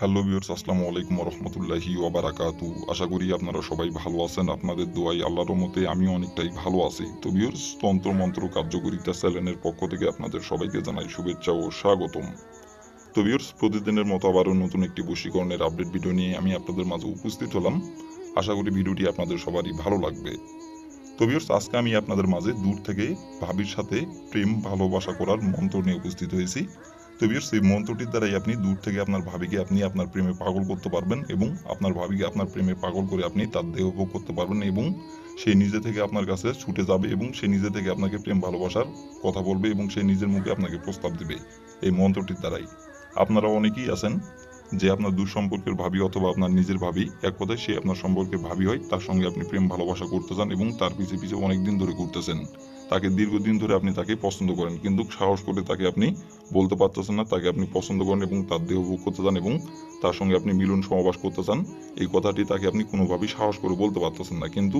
Hello viewers আসসালামু আলাইকুম রহমতুল্লাহি ওবারাকাতু আশা করি আপনারা সবাই ভালো আছেন, আপনাদের দোয়াই আল্লাহর মতে আমি অনেকটাই ভালো আছি। তো ভিউয়ার্স তন্ত্র মন্ত্র কার্যকরিতা চ্যানেলের পক্ষ থেকে আপনাদের সবাইকে জানাই শুভেচ্ছা ও স্বাগতম। তো ভিউয়ার্স প্রতিদিনের মতো আবারও নতুন একটি বশীকরণের আপডেট ভিডিও নিয়ে আমি আপনাদের মাঝে উপস্থিত হলাম। আশা করি ভিডিওটি আপনাদের সবারই ভালো লাগবে। তো ভিউয়ার্স আজকে আমি আপনাদের মাঝে দূর থেকে ভাবির সাথে প্রেম, ভালোবাসা করার মন্ত্র নিয়ে উপস্থিত হয়েছি। তো ভিউয়ার্স এই মন্ত্রটির দ্বারাই আপনি দূর থেকে আপনার ভাবিকে আপনি আপনার প্রেমে পাগল করতে পারবেন এবং আপনার ভাবিকে আপনার প্রেমে পাগল করে আপনি তার দেহ ভোগ করতে পারবেন এবং সে নিজে থেকে আপনার কাছে ছুটে যাবে এবং সে নিজে থেকে আপনাকে প্রেম ভালোবাসার কথা বলবে এবং সে নিজের মুখে আপনাকে প্রস্তাব দিবে এই মন্ত্রটির দ্বারাই। আপনারা অনেকেই আছেন যে আপনার দুঃসম্পর্কের ভাবি অথবা আপনার নিজের ভাবি, এক কথায় সে আপনার সম্পর্কে ভাবি হয়, তার সঙ্গে আপনি প্রেম ভালোবাসা করতে চান এবং তার পিছে পিছে অনেক দিন ধরে ঘুরতেছেন। তাকে দীর্ঘদিন ধরে আপনি তাকে পছন্দ করেন, কিন্তু সাহস করে তাকে আপনি বলতে পারতেছেন না, তাকে আপনি পছন্দ করেন এবং তার দেহ ভোগ করতে চান এবং তার সঙ্গে আপনি মিলন সমাবাস করতে চান, এই কথাটি তাকে আপনি কোনোভাবেই সাহস করে বলতে পারতেছেন না। কিন্তু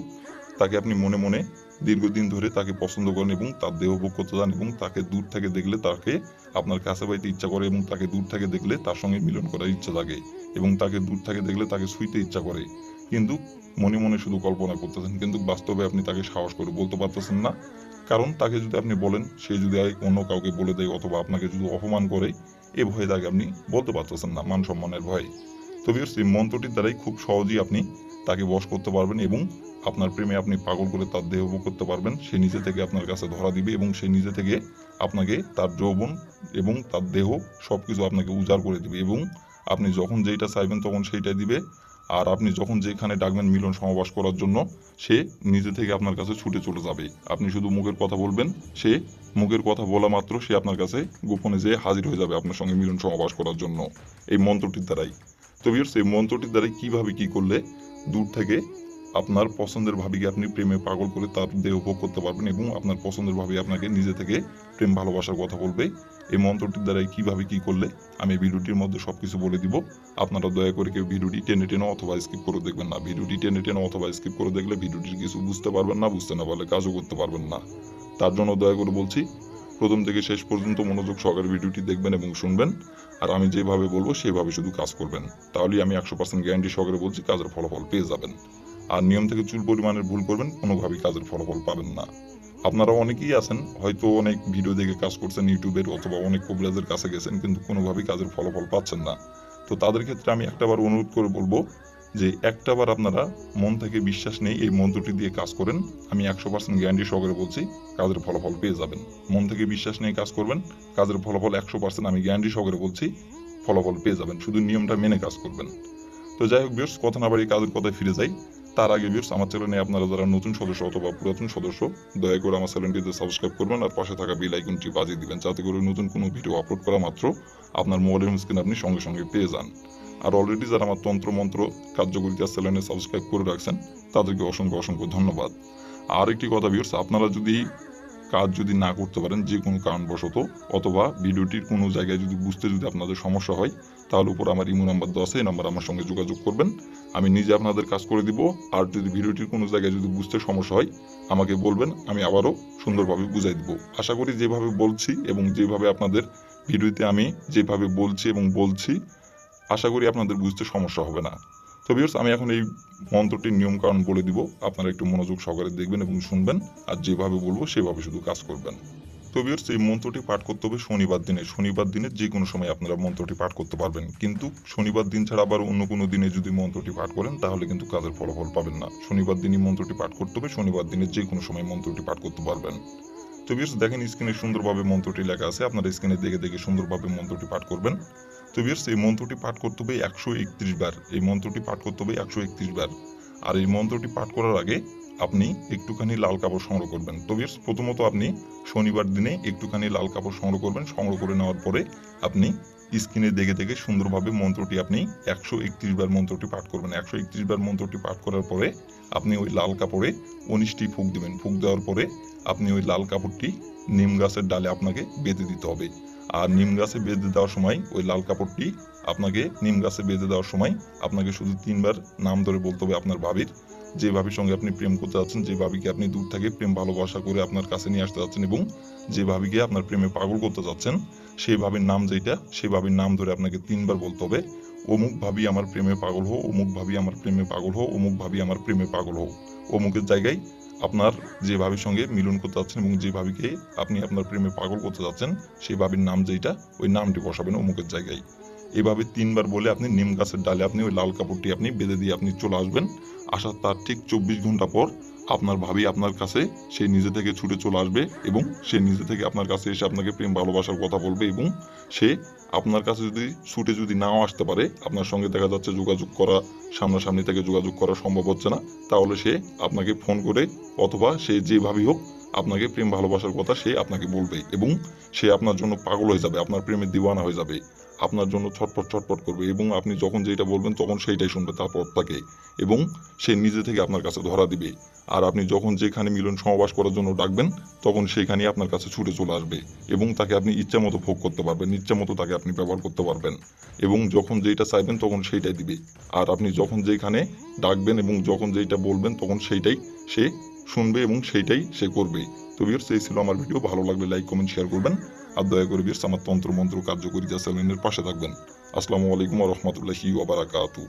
তাকে আপনি মনে মনে দীর্ঘদিন ধরে তাকে পছন্দ করেন এবং তার দেহ ভোগ করতে চান এবং তাকে দূর থেকে দেখলে তাকে আপনার কাছে পাইতে ইচ্ছা করে এবং তাকে দূর থেকে দেখলে তার সঙ্গে মিলন করার ইচ্ছা থাকে এবং তাকে দূর থেকে দেখলে তাকে শুইতে ইচ্ছা করে। কিন্তু মনে মনে শুধু কল্পনা করতেছেন, কিন্তু বাস্তবে আপনি তাকে সাহস করে বলতে পারতেছেন না। কারণ তাকে যদি আপনি বলেন, সে যদি অন্য কাউকে বলে দেয় অথবা আপনাকে যদি অপমান করে, এ ভয়ে তাকে আপনি বলতে পারতেছেন না, মান সম্মানের ভয়ে। তবে এই মন্ত্রটির দ্বারাই খুব সহজেই আপনি তাকে বশ করতে পারবেন এবং আপনার প্রেমে আপনি পাগল করে তার দেহ ভোগ করতে পারবেন। সে নিজে থেকে আপনার কাছে ধরা দিবে এবং সে নিজে থেকে আপনাকে তার যৌবন এবং তার দেহ সব কিছু আপনাকে উজাড় করে দিবে এবং আপনি যখন যেইটা চাইবেন তখন সেইটাই দিবে। আর আপনি যখন যেখানে ডাকবেন মিলন সমাবাস করার জন্য, সে নিজে থেকে আপনার কাছে ছুটে চলে যাবে। আপনি শুধু মুখের কথা বলবেন, সে মুখের কথা বলা মাত্র সে আপনার কাছে গোপনে যেয়ে হাজির হয়ে যাবে আপনার সঙ্গে মিলন সমাবাস করার জন্য। এই মন্ত্রটির দ্বারাই। তো ভিউয়ার্স এই মন্ত্রটির দ্বারাই কীভাবে কি করলে দূর থেকে আপনার পছন্দের ভাবিকে আপনি প্রেমে পাগল করে তার দেহ ভোগ করতে পারবেন এবং আপনার পছন্দের ভাবি আপনাকে নিজে থেকে প্রেম ভালোবাসার কথা বলবে এই মন্ত্রটির দ্বারাই কীভাবে কি করলে আমি ভিডিওটির মধ্যে সবকিছু বলে দিব? আপনারা দয়া করে কেউ ভিডিওটি টেনে টেনে অথবা স্কিপ করে দেখবেন না। ভিডিওটি টেনে টেনে অথবা স্কিপ করে দেখলে ভিডিওটির কিছু বুঝতে পারবেন না, বুঝতে না পারলে কাজও করতে পারবেন না। তার জন্য দয়া করে বলছি, প্রথম থেকে শেষ পর্যন্ত মনোযোগ সহকারে ভিডিওটি দেখবেন এবং শুনবেন। আর আমি যেভাবে বলব, সেভাবে শুধু কাজ করবেন। তাহলেই আমি একশো পার্সেন্ট গ্যারান্টি সহকারে বলছি, কাজের ফলাফল পেয়ে যাবেন। আর নিয়ম থেকে চুল পরিমাণের ভুল করবেন, কোনোভাবেই কাজের ফলাফল পাবেন না। আপনারা অনেকেই আছেন, হয়তো অনেক ভিডিও দেখে কাজ করছেন ইউটিউবের অথবা অনেক কবিরাজের কাছে গেছেন, কিন্তু কোনোভাবেই কাজের ফলাফল পাচ্ছেন না। তো তাদের ক্ষেত্রে আমি একটাবার অনুরোধ করে বলব যে একটাবার আপনারা মন থেকে বিশ্বাস নেই এই মন্ত্রটি দিয়ে কাজ করেন। আমি একশো পার্সেন্ট গ্যারান্টি সহকারে বলছি, কাজের ফলাফল পেয়ে যাবেন। মন থেকে বিশ্বাস নেই কাজ করবেন, কাজের ফলাফল একশো পার্সেন্ট আমি গ্যারান্টি সহকারে বলছি, ফলাফল পেয়ে যাবেন। শুধু নিয়মটা মেনে কাজ করবেন। তো যাই হোক বিয়র্স কথা না বাড়ি কাজের কথায় ফিরে যাই। তার আগে ভিউস আমার চ্যানেলে আপনারা যারা নতুন সদস্য অথবা পুরাতন সদস্য দয়া করে আমার চ্যানেলটিতে সাবস্ক্রাইব করবেন আর পাশে থাকা বেল আইকনটি বাজিয়ে দিবেন যাতে করে নতুন কোনো ভিডিও আপলোড করা মাত্র আপনার মোবাইলের স্ক্রিন আপনি সঙ্গে সঙ্গে পেয়ে যান। আর অলরেডি যারা আমার তন্ত্রমন্ত্র কার্যকরিতা চ্যানেলে সাবস্ক্রাইব করে রাখছেন তাদেরকে অসংখ্য অসংখ্য ধন্যবাদ। আর একটি কথা ভিউস আপনারা যদি কাজ যদি না করতে পারেন, যে কোনো কারণবশত, অথবা ভিডিওটির কোনো জায়গায় যদি বুঝতে যদি আপনাদের সমস্যা হয়, তাহলে উপর আমার ইমো নাম্বার দেওয়া আছে, এই নাম্বার আমার সঙ্গে যোগাযোগ করবেন। আমি নিজে আপনাদের কাজ করে দিব, আর যদি ভিডিওটির কোনো জায়গায় যদি বুঝতে সমস্যা হয়, আমাকে বলবেন, আমি আবারও সুন্দরভাবে বুঝাই দিব। আশা করি যেভাবে বলছি এবং যেভাবে আপনাদের ভিডিওতে আমি যেভাবে বলছি এবং বলছি, আশা করি আপনাদের বুঝতে সমস্যা হবে না। তো ভিউয়ার্স আমি এখন এই মন্ত্রটির নিয়ম কারণ বলে দিব। আপনারা একটু মনোযোগ সহকারে দেখবেন এবং শুনবেন। আর যেভাবে বলব, সেভাবে শুধু কাজ করবেন। তো ভিউয়ার্স এই মন্ত্রটি পাঠ করতে হবে শনিবার দিনে। শনিবার দিনে যে কোনো সময় আপনারা মন্ত্রটি পাঠ করতে পারবেন। কিন্তু শনিবার দিন ছাড়া আবার অন্য কোনো দিনে যদি মন্ত্রটি পাঠ করেন, তাহলে কিন্তু কাজের ফলাফল পাবেন না। শনিবার দিনই মন্ত্রটি পাঠ করতে হবে। শনিবার দিনে যে কোনো সময় মন্ত্রটি পাঠ করতে পারবেন। তো ভিউয়ার্স দেখেন স্ক্রিনে সুন্দরভাবে মন্ত্রটি লেখা আছে। আপনারা স্ক্রিনে দেখে দেখে সুন্দরভাবে মন্ত্রটি পাঠ করবেন। তো ভিউয়ার্স এই মন্ত্রটি পাঠ করতে হবে একশো একত্রিশ বার। এই মন্ত্রটি পাঠ করতে হবে একশো একত্রিশ বার। আর এই মন্ত্রটি পাঠ করার আগে আপনি একটুখানি লাল কাপড় সংগ্রহ করবেন। তো বিয়ার্স প্রথমত আপনি শনিবার দিনে একটুখানি লাল কাপড় সংগ্রহ করবেন। সংগ্রহ করে নেওয়ার পরে আপনি স্ক্রিনে দেখে দেখে সুন্দরভাবে মন্ত্রটি আপনি একশো একত্রিশ বার মন্ত্রটি পাঠ করবেন। একশো একত্রিশ বার মন্ত্রটি পাঠ করার পরে আপনি ওই লাল কাপড়ে উনিশটি ফুক দেবেন। ফুক দেওয়ার পরে আপনি ওই লাল কাপড়টি নিম গাছের ডালে আপনাকে বেঁধে দিতে হবে। আর নিম গাছে বেঁধে দেওয়ার সময় ওই লাল কাপড়টি আপনাকে নিম গাছে বেঁধে দেওয়ার সময় আপনাকে শুধু তিনবার নাম ধরে বলতে হবে আপনার ভাবির। যে ভাবির সঙ্গে আপনি প্রেম করতে যাচ্ছেন, যে ভাবিকে আপনি দূর থেকে প্রেম ভালোবাসা করে আপনার কাছে নিয়ে আসতে যাচ্ছেন এবং যে ভাবিকে আপনার প্রেমে পাগল করতে যাচ্ছেন, সেই ভাবির নাম যেটা সেই ভাবির নাম ধরে আপনাকে তিনবার বলতে হবে, অমুক ভাবি আমার প্রেমে পাগল হও, অমুক ভাবি আমার প্রেমে পাগল হও, অমুক ভাবি আমার প্রেমে পাগল হও। অমুকের জায়গায় আপনার যে ভাবির সঙ্গে মিলন করতে যাচ্ছেন এবং যে ভাবিকে আপনি আপনার প্রেমে পাগল করতে যাচ্ছেন, সেই ভাবির নাম যেইটা, ওই নামটি বসাবেন অমুকের জায়গায়। এভাবে তিনবার বলে আপনি নিম গাছের ডালে আপনি ওই লাল কাপড়টি আপনি বেঁধে দিয়ে আপনি চলে আসবেন। আসার তার ঠিক চব্বিশ ঘণ্টা পর আপনার ভাবি আপনার কাছে, সে নিজে থেকে ছুটে চলে আসবে এবং সে নিজে থেকে আপনার কাছে এসে আপনাকে প্রেম, ভালোবাসার কথা বলবে এবং সে আপনার কাছে যদি ছুটে যদি নাও আসতে পারে, আপনার সঙ্গে দেখা যাচ্ছে যোগাযোগ করা, সামনাসামনি থেকে যোগাযোগ করা সম্ভব হচ্ছে না, তাহলে সে আপনাকে ফোন করে অথবা সে যেভাবেই হোক, আপনাকে প্রেম, ভালোবাসার কথা সে আপনাকে বলবে এবং সে আপনার জন্য পাগল হয়ে যাবে, আপনার প্রেমের দিওয়ানা হয়ে যাবে। আপনার জন্য ছটপট ছটপট করবে এবং আপনি যখন যেটা বলবেন তখন সেইটাই শুনবে, তারপর তাকে। এবং সে নিজে থেকে আপনার কাছে ধরা দিবে। আর আপনি যখন যেখানে মিলন সমাবাস করার জন্য ডাকবেন, তখন সেখানেই আপনার কাছে ছুটে চলে আসবে এবং তাকে আপনি ইচ্ছা মতো ভোগ করতে পারবেন, ইচ্ছা মতো তাকে আপনি ব্যবহার করতে পারবেন। এবং যখন যেটা চাইবেন তখন সেইটাই দিবে। আর আপনি যখন যেখানে ডাকবেন এবং যখন যেটা বলবেন তখন সেইটাই সে শুনবে এবং সেইটাই সে করবে। তো বিয়ার্স এই ছিল আমার ভিডিও ভালো লাগলে লাইক কমেন্ট শেয়ার করবেন। আর দয়া করে বীর সামার তন্ত্র মন্ত্র কার্যকরী চ্যানেলের পাশে থাকবেন। আসসালামু আলাইকুম রহমতুল্লাহি ওবারাকাতু